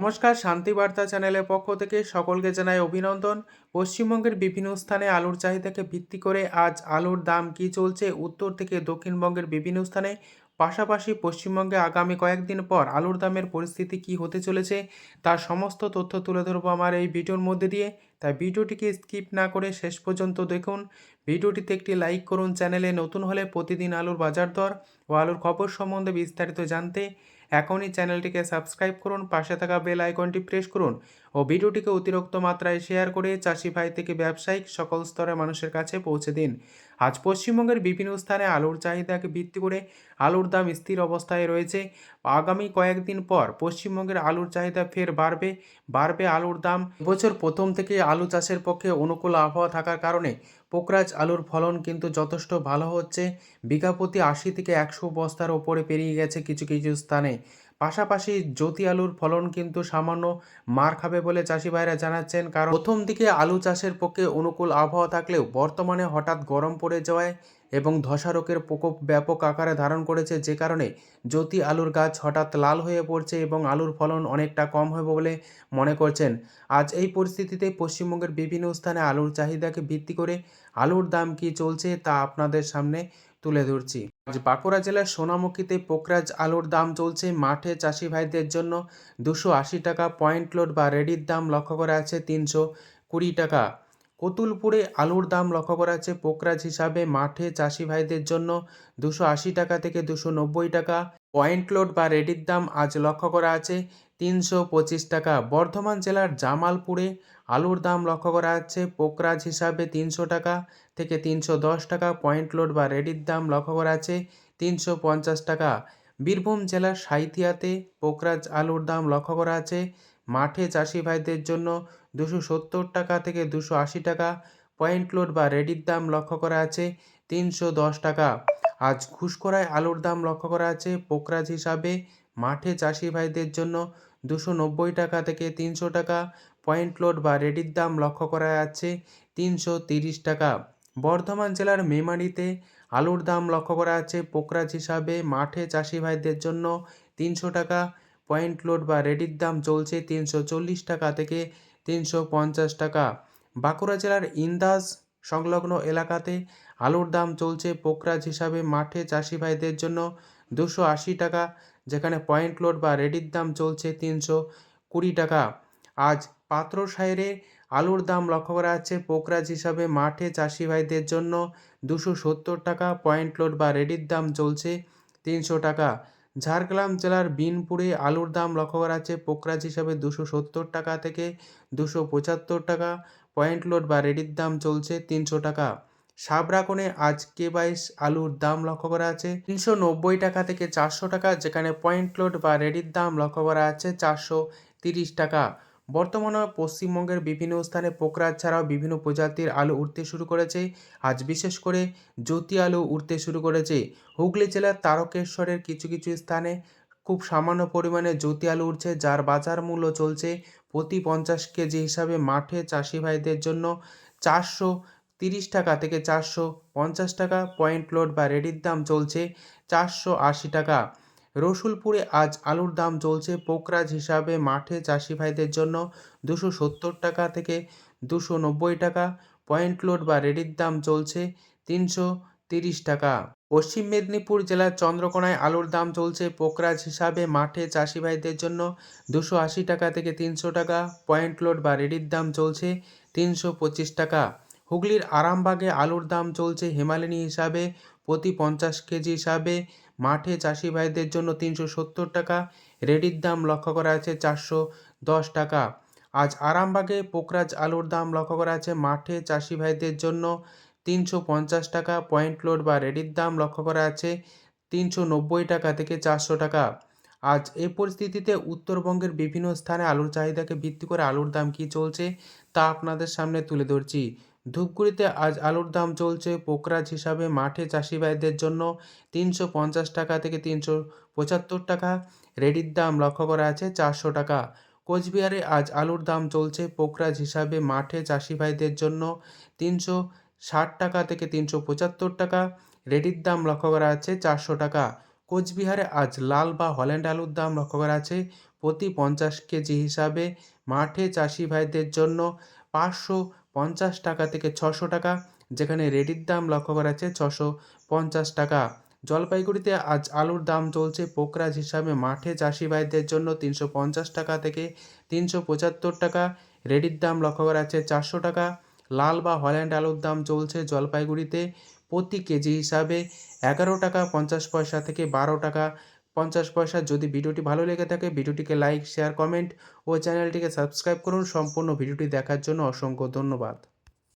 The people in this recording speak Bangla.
নমস্কার শান্তিবার্তা চ্যানেলের পক্ষ থেকে সকলকে জানাই অভিনন্দন। পশ্চিমবঙ্গের বিভিন্ন স্থানে আলুর চাহিদাকে ভিত্তি করে আজ আলুর দাম কী চলছে, উত্তর থেকে দক্ষিণবঙ্গের বিভিন্ন স্থানে। পাশাপাশি পশ্চিমবঙ্গে আগামী কয়েকদিন পর আলুর দামের পরিস্থিতি কী হতে চলেছে, তার সমস্ত তথ্য তুলে ধরবো আমার এই ভিডিওর মধ্যে দিয়ে। তাই ভিডিওটিকে স্কিপ না করে শেষ পর্যন্ত দেখুন। ভিডিওটিতে একটি লাইক করুন, চ্যানেলে নতুন হলে প্রতিদিন আলুর বাজার দর ও আলুর খবর সম্বন্ধে বিস্তারিত জানতে এখনই চ্যানেলটিকে সাবস্ক্রাইব করুন, পাশে থাকা বেল আইকনটি প্রেস করুন ও ভিডিওটিকে অতিরিক্ত মাত্রায় শেয়ার করে চাষি ভাই থেকে ব্যবসায়িক সকল স্তরের মানুষের কাছে পৌঁছে দিন। আজ পশ্চিমবঙ্গের বিভিন্ন স্থানে আলুর চাহিদাকে ভিত্তি করে আলুর দাম স্থির অবস্থায় রয়েছে। আগামী কয়েকদিন পর পশ্চিমবঙ্গের আলুর চাহিদা ফের বাড়বে। বাড়বে আলুর দাম। বছর প্রথম থেকে আলু চাষের পক্ষে অনুকূল আবহাওয়া থাকার কারণে পোকরাজ আলুর ফলন কিন্তু যথেষ্ট ভালো হচ্ছে। বিঘা প্রতি আশি থেকে একশো বস্তার ওপরে পেরিয়ে গেছে কিছু কিছু স্থানে। পাশাপাশি জ্যোতি আলুর ফলন কিন্তু সামান্য মার খাবে বলে চাষি ভাইরা জানাচ্ছেন, কারণ প্রথম দিকে আলু চাষের পক্ষে অনুকূল আবহাওয়া থাকলেও বর্তমানে হঠাৎ গরম পড়ে যাওয়ায় এবং ধসা রোগের প্রকোপ ব্যাপক আকারে ধারণ করেছে, যে কারণে জ্যোতি আলুর গাছ হঠাৎ লাল হয়ে পড়ছে এবং আলুর ফলন অনেকটা কম হবে বলে মনে করছেন। আজ এই পরিস্থিতিতে পশ্চিমবঙ্গের বিভিন্ন স্থানে আলুর চাহিদাকে ভিত্তি করে আলুর দাম কি চলছে তা আপনাদের সামনে তুলে ধরছি। আজ বাঁকুড়া জেলার সোনামুখীতে পোকরাজ আলুর দাম চলছে মাঠে চাষি ভাইদের জন্য দুশো আশি টাকা পয়েন্ট লোড বা রেডির দাম লক্ষ্য করা আছে তিনশো কুড়ি টাকা। কতুলপুরে আলুর দাম লক্ষ্য করা আছে পোকরাজ হিসাবে মাঠে চাষি ভাইদের জন্য দুশো আশি টাকা থেকে দুশো নব্বই টাকা। পয়েন্ট লোড বা রেডির দাম আজ লক্ষ্য করা আছে তিনশো পঁচিশ টাকা। বর্ধমান জেলার জামালপুরে আলুর দাম লক্ষ্য করা আছে পোকরাজ হিসাবে তিনশো টাকা থেকে তিনশো দশ টাকা। পয়েন্ট লোড বা রেডির দাম লক্ষ্য করা আছে তিনশো পঞ্চাশ টাকা। বীরভূম জেলার সাঁইথিয়াতে পোকরাজ আলুর দাম লক্ষ্য করা আছে মাঠে চাষি ভাইদের জন্য দুশো সত্তর টাকা থেকে দুশো আশি টাকা। পয়েন্ট লোড বা রেডির দাম লক্ষ্য করা আছে তিনশো দশ টাকা। আজ ঘুষকরায় আলুর দাম লক্ষ্য করা আছে। পোকরাজ হিসাবে মাঠে চাষি ভাইদের জন্য দুশো নব্বই টাকা থেকে তিনশো টাকা। পয়েন্ট লোড বা রেডির দাম লক্ষ্য করা যাচ্ছে তিনশো তিরিশ টাকা। বর্ধমান জেলার মেমারিতে আলুর দাম লক্ষ্য করা আছে। পোকরাজ হিসাবে মাঠে চাষি ভাইদের জন্য তিনশো টাকা। পয়েন্ট লোড বা রেডির দাম চলছে তিনশো চল্লিশ টাকা থেকে তিনশো পঞ্চাশ টাকা। বাঁকুড়া জেলার ইন্দাস সংলগ্ন এলাকাতে আলুর দাম চলছে পোকরাজ হিসাবে মাঠে চাষি ভাইদের জন্য দুশো আশি টাকা, যেখানে পয়েন্ট লোড বা রেডির দাম চলছে তিনশো কুড়ি টাকা। আজ পাত্র সাইরে আলুর দাম লক্ষ্য করা যাচ্ছে পোকরাজ হিসাবে মাঠে চাষি ভাইদের জন্য দুশো সত্তর টাকা, পয়েন্ট লোড বা রেডির দাম চলছে তিনশো টাকা। ঝাড়গ্রাম জেলার বিনপুরে আলুর দাম লক্ষ্য করা যাচ্ছে পোকরাজ হিসাবে দুশো সত্তর টাকা থেকে দুশো পঁচাত্তর টাকা পয়েন্ট লোড বা রেডির দাম চলছে তিনশো টাকা। সাবরাকনে আজ কে বাইশ আলুর দাম লক্ষ্য করা আছে তিনশো নব্বই টাকা থেকে চারশো টাকা, যেখানে পয়েন্ট লোড বা রেডির দাম লক্ষ্য করা আছে চারশো তিরিশ টাকা। বর্তমানে পশ্চিমবঙ্গের বিভিন্ন স্থানে পোকরাজ ছাড়াও বিভিন্ন প্রজাতির আলু উঠতে শুরু করেছে। আজ বিশেষ করে জ্যোতি আলু উঠতে শুরু করেছে। হুগলি জেলার তারকেশ্বরের কিছু কিছু স্থানে খুব সামান্য পরিমাণে জ্যোতি আলু উঠছে, যার বাজার মূল্য চলছে প্রতি পঞ্চাশ কেজি হিসাবে মাঠে চাষি ভাইদের জন্য চারশো তিরিশ টাকা থেকে চারশো পঞ্চাশ টাকা পয়েন্ট লোড বা রেডির দাম চলছে চারশো আশি টাকা। রসুলপুরে আজ আলুর দাম চলছে পোকরাজ হিসাবে মাঠে চাষি ভাইদের জন্য দুশো সত্তর টাকা থেকে দুশো নব্বই টাকা। পয়েন্ট লোড বা রেডির দাম চলছে তিনশো তিরিশ টাকা। পশ্চিম মেদিনীপুর জেলার চন্দ্রকোনায় আলুর দাম চলছে পোকরাজ হিসাবে। মাঠে চাষি ভাইদের জন্য দুশো আশি টাকা থেকে তিনশো টাকা। পয়েন্ট লোড বা রেডির দাম চলছে তিনশো পঁচিশ টাকা। হুগলির আরামবাগে আলুর দাম চলছে হিমালিনী হিসাবে প্রতি পঞ্চাশ কেজি হিসাবে। মাঠে চাষি ভাইদের জন্য তিনশো সত্তর টাকা। রেডির দাম লক্ষ্য করা আছে চারশো দশ টাকা। আজ আরামবাগে পোকরাজ আলুর দাম লক্ষ্য করা আছে। মাঠে চাষি ভাইদের জন্য তিনশো পঞ্চাশ টাকা পয়েন্ট লোড বা রেডির দাম লক্ষ্য করা আছে তিনশো নব্বই টাকা থেকে চারশো টাকা। আজ এই পরিস্থিতিতে উত্তরবঙ্গের বিভিন্ন স্থানে আলুর চাহিদাকে ভিত্তি করে আলুর দাম কী চলছে তা আপনাদের সামনে তুলে ধরছি। ধূপগুড়িতে আজ আলুর দাম চলছে পোকরাজ হিসাবে মাঠে চাষি ভাইদের জন্য তিনশো পঞ্চাশ টাকা থেকে তিনশো পঁচাত্তর টাকা। রেডির দাম লক্ষ্য করা আছে চারশো টাকা। কোচবিহারে আজ আলুর দাম চলছে পোকরাজ হিসাবে মাঠে চাষি ভাইদের জন্য তিনশো ষাট টাকা থেকে তিনশো পঁচাত্তর টাকা। রেডির দাম লক্ষ্য করা আছে চারশো টাকা। কোচবিহারে আজ লাল বা হল্যান্ড আলুর দাম লক্ষ্য করা আছে প্রতি পঞ্চাশ কেজি হিসাবে। মাঠে চাষি ভাইদের জন্য পাঁচশো পঞ্চাশ টাকা থেকে ছশো টাকা, যেখানে রেডির দাম লক্ষ্য করা আছে ছশো পঞ্চাশ টাকা। জলপাইগুড়িতে আজ আলুর দাম চলছে পোকরাজ হিসাবে। মাঠে চাষি ভাইদের জন্য তিনশো পঞ্চাশ টাকা থেকে তিনশো পঁচাত্তর টাকা। রেডির দাম লক্ষ্য করা আছে চারশো টাকা। লাল বা হল্যান্ড আলুর দাম চলছে জলপাইগুড়িতে। প্রতি কেজি হিসাবে এগারো টাকা পঞ্চাশ পয়সা থেকে বারো টাকা পঞ্চাশ পয়সা। যদি ভিডিওটি ভালো লেগে থাকে, ভিডিওটিকে লাইক, শেয়ার, কমেন্ট ও চ্যানেলটিকে সাবস্ক্রাইব করুন। সম্পূর্ণ ভিডিওটি দেখার জন্য অসংখ্য ধন্যবাদ।